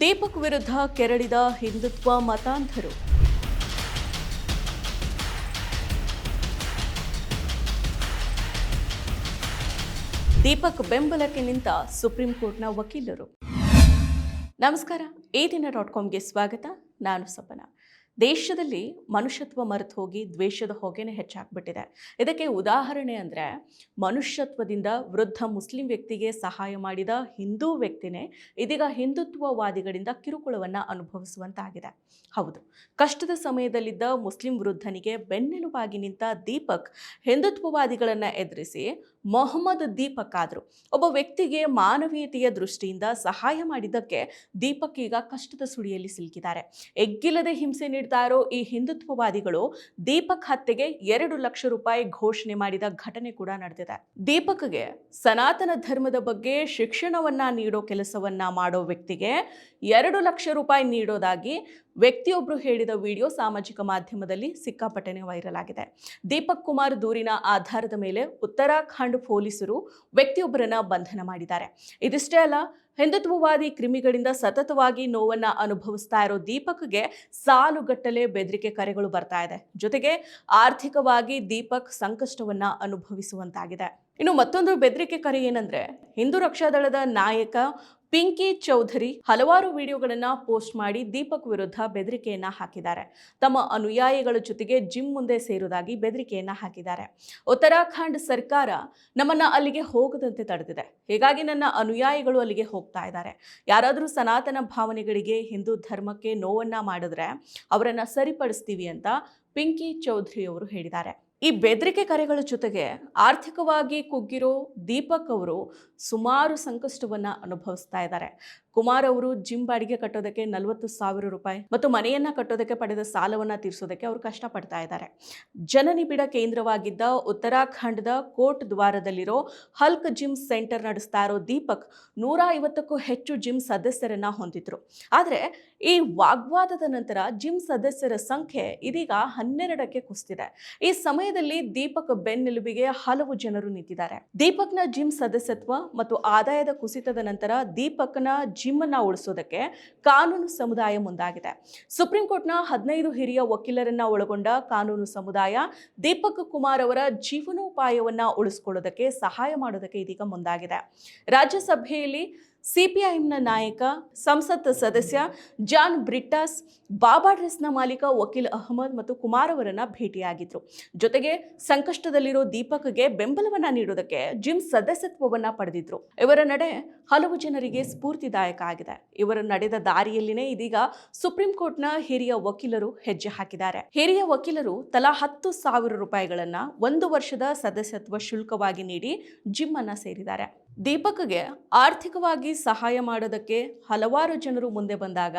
ದೀಪಕ್ ವಿರುದ್ಧ ಕೆರಳಿದ ಹಿಂದುತ್ವ ಮತಾಂಧರು. ದೀಪಕ್ ಬೆಂಬಲಕ್ಕೆ ನಿಂತ ಸುಪ್ರೀಂ ಕೋರ್ಟ್ನ ವಕೀಲರು. ನಮಸ್ಕಾರ, ಈ ದಿನ ಡಾಟ್ ಕಾಮ್ಗೆ ಸ್ವಾಗತ. ನಾನು ಸಪನ. ದೇಶದಲ್ಲಿ ಮನುಷ್ಯತ್ವ ಮರೆತು ಹೋಗಿ ದ್ವೇಷದ ಹೊಗೆನೇ ಹೆಚ್ಚಾಗ್ಬಿಟ್ಟಿದೆ. ಇದಕ್ಕೆ ಉದಾಹರಣೆ ಅಂದರೆ ಮನುಷ್ಯತ್ವದಿಂದ ವೃದ್ಧ ಮುಸ್ಲಿಂ ವ್ಯಕ್ತಿಗೆ ಸಹಾಯ ಮಾಡಿದ ಹಿಂದೂ ವ್ಯಕ್ತಿನೇ ಇದೀಗ ಹಿಂದುತ್ವವಾದಿಗಳಿಂದ ಕಿರುಕುಳವನ್ನು ಅನುಭವಿಸುವಂತಾಗಿದೆ. ಹೌದು, ಕಷ್ಟದ ಸಮಯದಲ್ಲಿದ್ದ ಮುಸ್ಲಿಂ ವೃದ್ಧನಿಗೆ ಬೆನ್ನೆಲುಬಾಗಿ ನಿಂತ ದೀಪಕ್ ಹಿಂದುತ್ವವಾದಿಗಳನ್ನು ಎದುರಿಸಿ ಮೊಹಮ್ಮದ್ ದೀಪಕ್ ಆದರು. ಒಬ್ಬ ವ್ಯಕ್ತಿಗೆ ಮಾನವೀಯತೆಯ ದೃಷ್ಟಿಯಿಂದ ಸಹಾಯ ಮಾಡಿದ್ದಕ್ಕೆ ದೀಪಕ್ ಈಗ ಕಷ್ಟದ ಸುಳಿಯಲ್ಲಿ ಸಿಲುಕಿದ್ದಾರೆ. ಎಗ್ಗಿಲ್ಲದೆ ಹಿಂಸೆ ನೀಡ್ತಾ ಈ ಹಿಂದುತ್ವವಾದಿಗಳು ದೀಪಕ್ ಹತ್ಯೆಗೆ ಎರಡು ಲಕ್ಷ ರೂಪಾಯಿ ಘೋಷಣೆ ಮಾಡಿದ ಘಟನೆ ಕೂಡ ನಡೆದಿದೆ. ದೀಪಕ್ಗೆ ಸನಾತನ ಧರ್ಮದ ಬಗ್ಗೆ ಶಿಕ್ಷಣವನ್ನ ನೀಡೋ ಕೆಲಸವನ್ನ ಮಾಡೋ ವ್ಯಕ್ತಿಗೆ ಎರಡು ಲಕ್ಷ ರೂಪಾಯಿ ನೀಡೋದಾಗಿ ವ್ಯಕ್ತಿಯೊಬ್ಬರು ಹೇಳಿದ ವಿಡಿಯೋ ಸಾಮಾಜಿಕ ಮಾಧ್ಯಮದಲ್ಲಿ ಸಿಕ್ಕಾಪಟ್ಟೆನೆ ವೈರಲ್ ಆಗಿದೆ. ದೀಪಕ್ ಕುಮಾರ್ ದೂರಿನ ಆಧಾರದ ಮೇಲೆ ಉತ್ತರಾಖಂಡ್ ಪೊಲೀಸರು ವ್ಯಕ್ತಿಯೊಬ್ಬರನ್ನ ಬಂಧನ ಮಾಡಿದ್ದಾರೆ. ಇದಿಷ್ಟೇ ಅಲ್ಲ ಹಿಂದುತ್ವವಾದಿ ಕ್ರಿಮಿಗಳಿಂದ ಸತತವಾಗಿ ನೋವನ್ನ ಅನುಭವಿಸ್ತಾ ಇರೋ ದೀಪಕ್ಗೆ ಸಾಲುಗಟ್ಟಲೆ ಬೆದರಿಕೆ ಕರೆಗಳು ಬರ್ತಾ ಇದೆ. ಜೊತೆಗೆ ಆರ್ಥಿಕವಾಗಿ ದೀಪಕ್ ಸಂಕಷ್ಟವನ್ನ ಅನುಭವಿಸುವಂತಾಗಿದೆ. ಇನ್ನು ಮತ್ತೊಂದು ಬೆದರಿಕೆ ಕರೆ ಏನಂದ್ರೆ, ಹಿಂದೂ ರಕ್ಷಾದಳದ ನಾಯಕ ಪಿಂಕಿ ಚೌಧರಿ ಹಲವಾರು ವಿಡಿಯೋಗಳನ್ನು ಪೋಸ್ಟ್ ಮಾಡಿ ದೀಪಕ್ ವಿರುದ್ಧ ಬೆದರಿಕೆಯನ್ನ ಹಾಕಿದ್ದಾರೆ. ತಮ್ಮ ಅನುಯಾಯಿಗಳ ಜೊತೆಗೆ ಜಿಮ್ ಮುಂದೆ ಸೇರುವುದಾಗಿ ಬೆದರಿಕೆಯನ್ನ ಹಾಕಿದ್ದಾರೆ. ಉತ್ತರಾಖಂಡ್ ಸರ್ಕಾರ ನಮ್ಮನ್ನ ಅಲ್ಲಿಗೆ ಹೋಗದಂತೆ ತಡೆದಿದೆ. ಹೀಗಾಗಿ ನನ್ನ ಅನುಯಾಯಿಗಳು ಅಲ್ಲಿಗೆ ಹೋಗ್ತಾ ಇದ್ದಾರೆ. ಯಾರಾದರೂ ಸನಾತನ ಭಾವನೆಗಳಿಗೆ ಹಿಂದೂ ಧರ್ಮಕ್ಕೆ ನೋವನ್ನ ಮಾಡಿದ್ರೆ ಅವರನ್ನ ಸರಿಪಡಿಸ್ತೀವಿ ಅಂತ ಪಿಂಕಿ ಚೌಧರಿ ಅವರು ಹೇಳಿದ್ದಾರೆ. ಈ ಬೆದರಿಕೆ ಕರೆಗಳ ಜೊತೆಗೆ ಆರ್ಥಿಕವಾಗಿ ಕುಗ್ಗಿರೋ ದೀಪಕ್ ಅವರು ಸುಮಾರು ಸಂಕಷ್ಟವನ್ನು ಅನುಭವಿಸ್ತಾ ಇದ್ದಾರೆ. ಕುಮಾರ್ ಅವರು ಜಿಮ್ ಬಾಡಿಗೆ ಕಟ್ಟೋದಕ್ಕೆ ನಲವತ್ತು ಸಾವಿರ ರೂಪಾಯಿ ಮತ್ತು ಮನೆಯನ್ನ ಕಟ್ಟೋದಕ್ಕೆ ಪಡೆದ ಸಾಲವನ್ನ ತೀರಿಸೋದಕ್ಕೆ ಅವರು ಕಷ್ಟಪಡ್ತಾ ಇದ್ದಾರೆ. ಜನನಿಬಿಡ ಕೇಂದ್ರವಾಗಿದ್ದ ಉತ್ತರಾಖಂಡದ ಕೋಟ್ ದ್ವಾರದಲ್ಲಿರೋ ಹಲ್ಕ್ ಜಿಮ್ ಸೆಂಟರ್ ನಡೆಸ್ತಾ ಇರೋ ದೀಪಕ್ ನೂರ ಐವತ್ತಕ್ಕೂ ಹೆಚ್ಚು ಜಿಮ್ ಸದಸ್ಯರನ್ನ ಹೊಂದಿದ್ರು. ಆದರೆ ಈ ವಾಗ್ವಾದದ ನಂತರ ಜಿಮ್ ಸದಸ್ಯರ ಸಂಖ್ಯೆ ಇದೀಗ ಹನ್ನೆರಡಕ್ಕೆ ಕುಸಿದಿದೆ. ಈ ಸಮಯದಲ್ಲಿ ದೀಪಕ್ ಬೆನ್ನೆಲುಬಿಗೆ ಹಲವು ಜನರು ನಿಂತಿದ್ದಾರೆ. ದೀಪಕ್ನ ಜಿಮ್ ಸದಸ್ಯತ್ವ ಮತ್ತು ಆದಾಯದ ಕುಸಿತದ ನಂತರ ದೀಪಕ್ನ ಜಿಮ್ ಅನ್ನ ಉಳಿಸೋದಕ್ಕೆ ಕಾನೂನು ಸಮುದಾಯ ಮುಂದಾಗಿದೆ. ಸುಪ್ರೀಂ ಕೋರ್ಟ್ನ ಹದಿನೈದು ಹಿರಿಯ ವಕೀಲರನ್ನ ಒಳಗೊಂಡ ಕಾನೂನು ಸಮುದಾಯ ದೀಪಕ್ ಕುಮಾರ್ ಅವರ ಜೀವನೋಪಾಯವನ್ನ ಉಳಿಸ್ಕೊಳ್ಳೋದಕ್ಕೆ ಸಹಾಯ ಮಾಡೋದಕ್ಕೆ ಇದೀಗ ಮುಂದಾಗಿದೆ. ರಾಜ್ಯಸಭೆಯಲ್ಲಿ ಸಿಪಿಐಎಂನ ನಾಯಕ, ಸಂಸತ್ ಸದಸ್ಯ ಜಾನ್ ಬ್ರಿಟಾಸ್ ಬಾಬಾ ಡ್ರೆಸ್ನ ಮಾಲೀಕ ವಕೀಲ್ ಅಹಮದ್ ಮತ್ತು ಕುಮಾರ್ ಅವರನ್ನ ಭೇಟಿಯಾಗಿದ್ರು. ಜೊತೆಗೆ ಸಂಕಷ್ಟದಲ್ಲಿರೋ ದೀಪಕ್ಗೆ ಬೆಂಬಲವನ್ನ ನೀಡೋದಕ್ಕೆ ಜಿಮ್ ಸದಸ್ಯತ್ವವನ್ನ ಪಡೆದಿದ್ರು. ಇವರ ನಡೆ ಹಲವು ಜನರಿಗೆ ಸ್ಫೂರ್ತಿದಾಯಕ ಆಗಿದೆ. ಇವರ ನಡೆದ ದಾರಿಯಲ್ಲಿನೇ ಇದೀಗ ಸುಪ್ರೀಂ ಕೋರ್ಟ್ನ ಹಿರಿಯ ವಕೀಲರು ಹೆಜ್ಜೆ ಹಾಕಿದ್ದಾರೆ. ಹಿರಿಯ ವಕೀಲರು ತಲಾ ಹತ್ತು ಸಾವಿರ ರೂಪಾಯಿಗಳನ್ನ ಒಂದು ವರ್ಷದ ಸದಸ್ಯತ್ವ ಶುಲ್ಕವಾಗಿ ನೀಡಿ ಜಿಮ್ ಅನ್ನ ಸೇರಿದ್ದಾರೆ. ದೀಪಕ್ಗೆ ಆರ್ಥಿಕವಾಗಿ ಸಹಾಯ ಮಾಡೋದಕ್ಕೆ ಹಲವಾರು ಜನರು ಮುಂದೆ ಬಂದಾಗ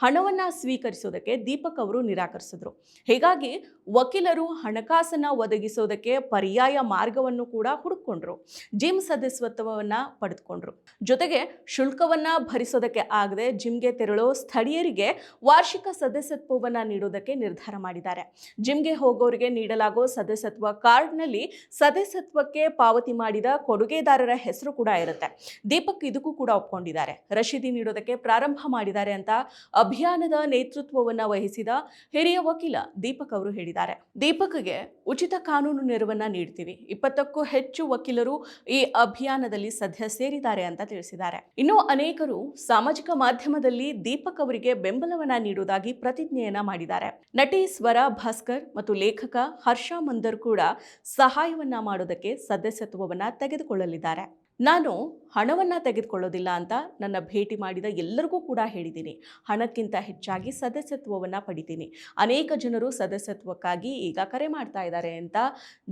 ಹಣವನ್ನು ಸ್ವೀಕರಿಸೋದಕ್ಕೆ ದೀಪಕ್ ಅವರು ನಿರಾಕರಿಸಿದ್ರು. ಹೀಗಾಗಿ ವಕೀಲರು ಹಣಕಾಸನ್ನು ಒದಗಿಸೋದಕ್ಕೆ ಪರ್ಯಾಯ ಮಾರ್ಗವನ್ನು ಕೂಡ ಹುಡುಕೊಂಡ್ರು ಜಿಮ್ ಸದಸ್ಯತ್ವವನ್ನ ಪಡೆದುಕೊಂಡ್ರು. ಜೊತೆಗೆ ಶುಲ್ಕವನ್ನ ಭರಿಸೋದಕ್ಕೆ ಆಗದೆ ಜಿಮ್ಗೆ ತೆರಳೋ ಸ್ಥಳೀಯರಿಗೆ ವಾರ್ಷಿಕ ಸದಸ್ಯತ್ವವನ್ನ ನೀಡೋದಕ್ಕೆ ನಿರ್ಧಾರ ಮಾಡಿದ್ದಾರೆ. ಜಿಮ್ಗೆ ಹೋಗೋರಿಗೆ ನೀಡಲಾಗೋ ಸದಸ್ಯತ್ವ ಕಾರ್ಡ್ನಲ್ಲಿ ಸದಸ್ಯತ್ವಕ್ಕೆ ಪಾವತಿ ಮಾಡಿದ ಕೊಡುಗೆದಾರರ ಹೆಸರು ಕೂಡ ಇರುತ್ತೆ. ದೀಪಕ್ ಇದಕ್ಕೂ ಕೂಡ ಒಪ್ಕೊಂಡಿದ್ದಾರೆ. ರಶೀದಿ ನೀಡೋದಕ್ಕೆ ಪ್ರಾರಂಭ ಮಾಡಿದ್ದಾರೆ ಅಂತ ಅಭಿಯಾನದ ನೇತೃತ್ವವನ್ನು ವಹಿಸಿದ ಹಿರಿಯ ವಕೀಲ ದೀಪಕ್ ಅವರು ಹೇಳಿದ್ದಾರೆ. ದೀಪಕ್ಗೆ ಉಚಿತ ಕಾನೂನು ನೆರವನ್ನ ನೀಡ್ತೀವಿ. ಇಪ್ಪತ್ತಕ್ಕೂ ಹೆಚ್ಚು ವಕೀಲರು ಈ ಅಭಿಯಾನದಲ್ಲಿ ಸದ್ಯ ಸೇರಿದ್ದಾರೆ ಅಂತ ತಿಳಿಸಿದ್ದಾರೆ. ಇನ್ನು ಅನೇಕರು ಸಾಮಾಜಿಕ ಮಾಧ್ಯಮದಲ್ಲಿ ದೀಪಕ್ ಅವರಿಗೆ ಬೆಂಬಲವನ್ನ ನೀಡುವುದಾಗಿ ಪ್ರತಿಜ್ಞೆಯನ್ನ ಮಾಡಿದ್ದಾರೆ. ನಟಿ ಸ್ವರ ಭಾಸ್ಕರ್ ಮತ್ತು ಲೇಖಕ ಹರ್ಷ ಮಂದರ್ ಕೂಡ ಸಹಾಯವನ್ನ ಮಾಡೋದಕ್ಕೆ ಸದಸ್ಯತ್ವವನ್ನ ತೆಗೆದುಕೊಳ್ಳಲಿದ್ದಾರೆ. ನಾನು ಹಣವನ್ನು ತೆಗೆದುಕೊಳ್ಳೋದಿಲ್ಲ ಅಂತ ನನ್ನ ಭೇಟಿ ಮಾಡಿದ ಎಲ್ಲರಿಗೂ ಕೂಡ ಹೇಳಿದ್ದೀನಿ. ಹಣಕ್ಕಿಂತ ಹೆಚ್ಚಾಗಿ ಸದಸ್ಯತ್ವವನ್ನು ಪಡಿತೀನಿ. ಅನೇಕ ಜನರು ಸದಸ್ಯತ್ವಕ್ಕಾಗಿ ಈಗ ಕರೆ ಮಾಡ್ತಾ ಇದ್ದಾರೆ ಅಂತ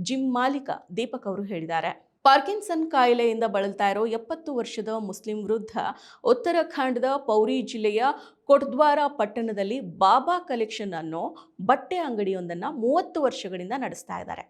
ಜಿಮ್ ಮಾಲೀಕ ದೀಪಕ್ ಅವರು ಹೇಳಿದ್ದಾರೆ. ಪಾರ್ಕಿನ್ಸನ್ ಕಾಯಿಲೆಯಿಂದ ಬಳಲ್ತಾ ಇರೋ ಎಪ್ಪತ್ತು ವರ್ಷದ ಮುಸ್ಲಿಂ ವೃದ್ಧ, ಉತ್ತರಾಖಂಡದ ಪೌರಿ ಜಿಲ್ಲೆಯ ಕೊಟ್ದ್ವಾರ ಪಟ್ಟಣದಲ್ಲಿ ಬಾಬಾ ಕಲೆಕ್ಷನ್ ಅನ್ನೋ ಬಟ್ಟೆ ಅಂಗಡಿಯೊಂದನ್ನು ಮೂವತ್ತು ವರ್ಷಗಳಿಂದ ನಡೆಸ್ತಾ ಇದ್ದಾರೆ.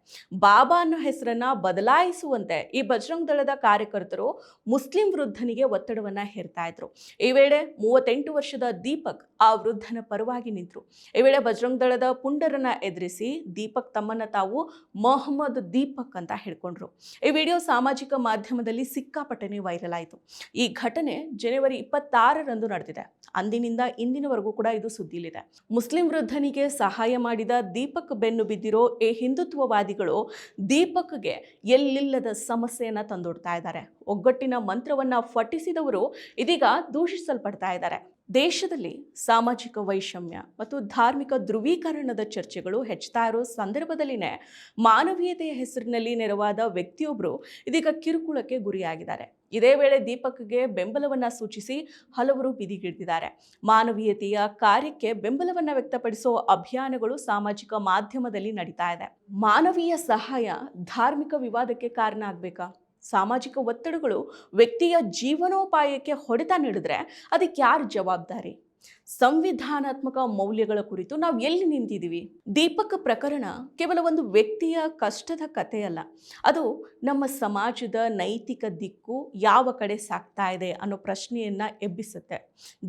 ಬಾಬಾ ಅನ್ನೋ ಹೆಸರನ್ನು ಬದಲಾಯಿಸುವಂತೆ ಈ ಬಜರಂಗ್ ದಳದ ಕಾರ್ಯಕರ್ತರು ಮುಸ್ಲಿಂ ವೃದ್ಧನಿಗೆ ಒತ್ತಡವನ್ನು ಹೇರ್ತಾ ಇದ್ರು. ಈ ವೇಳೆ ಮೂವತ್ತೆಂಟು ವರ್ಷದ ದೀಪಕ್ ಆ ವೃದ್ಧನ ಪರವಾಗಿ ನಿಂತರು. ಈ ವೇಳೆ ಬಜರಂಗ್ ದಳದ ಪುಂಡರನ್ನ ಎದುರಿಸಿ ದೀಪಕ್ ತಮ್ಮನ್ನ ತಾವು ಮೊಹಮ್ಮದ್ ದೀಪಕ್ ಅಂತ ಹೇಳ್ಕೊಂಡ್ರು. ಈ ವಿಡಿಯೋ ಸಾಮಾಜಿಕ ಮಾಧ್ಯಮದಲ್ಲಿ ಸಿಕ್ಕಾಪಟ್ಟನೆ ವೈರಲ್ ಆಯಿತು. ಈ ಘಟನೆ ಜನವರಿ ಇಪ್ಪತ್ತಾರರಂದು ನಡೆದಿದೆ. ಅಂದಿನಿಂದ ಇಂದಿನವರೆಗೂ ಕೂಡ ಇದು ಸುದ್ದಿಲಿದೆ ಮುಸ್ಲಿಂ ವೃದ್ಧನಿಗೆ ಸಹಾಯ ಮಾಡಿದ ದೀಪಕ್ ಬೆನ್ನು ಬಿದ್ದಿರೋ ಈ ಹಿಂದುತ್ವವಾದಿಗಳು ದೀಪಕ್ಗೆ ಎಲ್ಲಿಲ್ಲದ ಸಮಸ್ಯೆಯನ್ನು ತಂದೊಡ್ತಾ ಇದ್ದಾರೆ. ಒಗ್ಗಟ್ಟಿನ ಮಂತ್ರವನ್ನ ಫಟಿಸಿದವರು ಇದೀಗ ದೂಷಿಸಲ್ಪಡ್ತಾ ಇದ್ದಾರೆ. ದೇಶದಲ್ಲಿ ಸಾಮಾಜಿಕ ವೈಷಮ್ಯ ಮತ್ತು ಧಾರ್ಮಿಕ ಧ್ರುವೀಕರಣದ ಚರ್ಚೆಗಳು ಹೆಚ್ಚುತ್ತಾ ಇರೋ ಸಂದರ್ಭದಲ್ಲಿನೇ ಮಾನವೀಯತೆಯ ಹೆಸರಿನಲ್ಲಿ ನೆರವಾದ ವ್ಯಕ್ತಿಯೊಬ್ಬರು ಇದೀಗ ಕಿರುಕುಳಕ್ಕೆ ಗುರಿಯಾಗಿದ್ದಾರೆ. ಇದೇ ವೇಳೆ ದೀಪಕ್ಗೆ ಬೆಂಬಲವನ್ನ ಸೂಚಿಸಿ ಹಲವರು ಬಿದಿಗಿಡ್ದಿದ್ದಾರೆ ಮಾನವೀಯತೆಯ ಕಾರ್ಯಕ್ಕೆ ಬೆಂಬಲವನ್ನ ವ್ಯಕ್ತಪಡಿಸುವ ಅಭಿಯಾನಗಳು ಸಾಮಾಜಿಕ ಮಾಧ್ಯಮದಲ್ಲಿ ನಡೀತಾ ಇದೆ. ಮಾನವೀಯ ಸಹಾಯ ಧಾರ್ಮಿಕ ವಿವಾದಕ್ಕೆ ಕಾರಣ ಆಗ್ಬೇಕಾ? ಸಾಮಾಜಿಕ ಒತ್ತಡಗಳು ವ್ಯಕ್ತಿಯ ಜೀವನೋಪಾಯಕ್ಕೆ ಹೊಡೆತ ನೀಡಿದ್ರೆ ಅದಕ್ಕೆ ಯಾರು ಜವಾಬ್ದಾರಿ? ಸಂವಿಧಾನಾತ್ಮಕ ಮೌಲ್ಯಗಳ ಕುರಿತು ನಾವು ಎಲ್ಲಿ ನಿಂತಿದ್ದೀವಿ? ದೀಪಕ ಪ್ರಕರಣ ಕೇವಲ ಒಂದು ವ್ಯಕ್ತಿಯ ಕಷ್ಟದ ಕಥೆಯಲ್ಲ. ಅದು ನಮ್ಮ ಸಮಾಜದ ನೈತಿಕ ದಿಕ್ಕು ಯಾವ ಕಡೆ ಸಾಕ್ತಾ ಇದೆ ಅನ್ನೋ ಪ್ರಶ್ನೆಯನ್ನು ಎಬ್ಬಿಸುತ್ತೆ.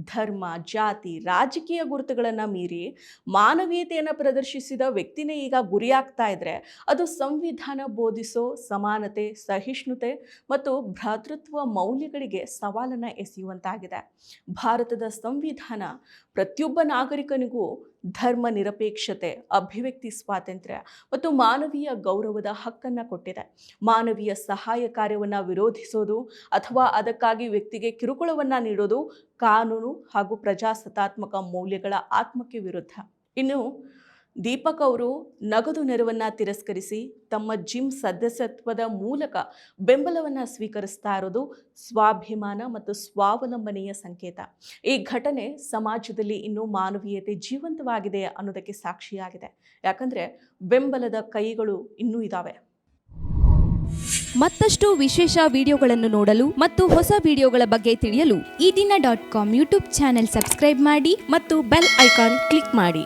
ಧರ್ಮ, ಜಾತಿ, ರಾಜಕೀಯ ಗುರುತುಗಳನ್ನು ಮೀರಿ ಮಾನವೀಯತೆಯನ್ನು ಪ್ರದರ್ಶಿಸಿದ ವ್ಯಕ್ತಿನೇ ಈಗ ಗುರಿಯಾಗ್ತಾ ಇದ್ರೆ ಅದು ಸಂವಿಧಾನ ಬೋಧಿಸೋ ಸಮಾನತೆ, ಸಹಿಷ್ಣುತೆ ಮತ್ತು ಭ್ರಾತೃತ್ವ ಮೌಲ್ಯಗಳಿಗೆ ಸವಾಲನ್ನು ಎಸೆಯುವಂತಾಗಿದೆ. ಭಾರತದ ಸಂವಿಧಾನ ಪ್ರತಿಯೊಬ್ಬ ನಾಗರಿಕನಿಗೂ ಧರ್ಮ ನಿರಪೇಕ್ಷತೆ, ಅಭಿವ್ಯಕ್ತಿ ಸ್ವಾತಂತ್ರ್ಯ ಮತ್ತು ಮಾನವೀಯ ಗೌರವದ ಹಕ್ಕನ್ನು ಕೊಟ್ಟಿದೆ. ಮಾನವೀಯ ಸಹಾಯ ಕಾರ್ಯವನ್ನು ವಿರೋಧಿಸೋದು ಅಥವಾ ಅದಕ್ಕಾಗಿ ವ್ಯಕ್ತಿಗೆ ಕಿರುಕುಳವನ್ನು ನೀಡೋದು ಕಾನೂನು ಹಾಗೂ ಪ್ರಜಾಸತ್ತಾತ್ಮಕ ಮೌಲ್ಯಗಳ ಆತ್ಮಕ್ಕೆ ವಿರುದ್ಧ. ಇನ್ನು ದೀಪಕ್ ಅವರು ನಗದು ನೆರವನ್ನು ತಿರಸ್ಕರಿಸಿ ತಮ್ಮ ಜಿಮ್ ಸದಸ್ಯತ್ವದ ಮೂಲಕ ಬೆಂಬಲವನ್ನು ಸ್ವೀಕರಿಸ್ತಾ ಇರೋದು ಸ್ವಾಭಿಮಾನ ಮತ್ತು ಸ್ವಾವಲಂಬನೆಯ ಸಂಕೇತ. ಈ ಘಟನೆ ಸಮಾಜದಲ್ಲಿ ಇನ್ನೂ ಮಾನವೀಯತೆ ಜೀವಂತವಾಗಿದೆ ಅನ್ನೋದಕ್ಕೆ ಸಾಕ್ಷಿಯಾಗಿದೆ. ಯಾಕಂದರೆ ಬೆಂಬಲದ ಕೈಗಳು ಇನ್ನೂ ಇದ್ದಾವೆ ಮತ್ತಷ್ಟು ವಿಶೇಷ ವಿಡಿಯೋಗಳನ್ನು ನೋಡಲು ಮತ್ತು ಹೊಸ ವಿಡಿಯೋಗಳ ಬಗ್ಗೆ ತಿಳಿಯಲು Ee Dina dot com YouTube channel subscribe ಮಾಡಿ ಮತ್ತು ಬೆಲ್ ಐಕಾನ್ ಕ್ಲಿಕ್ ಮಾಡಿ.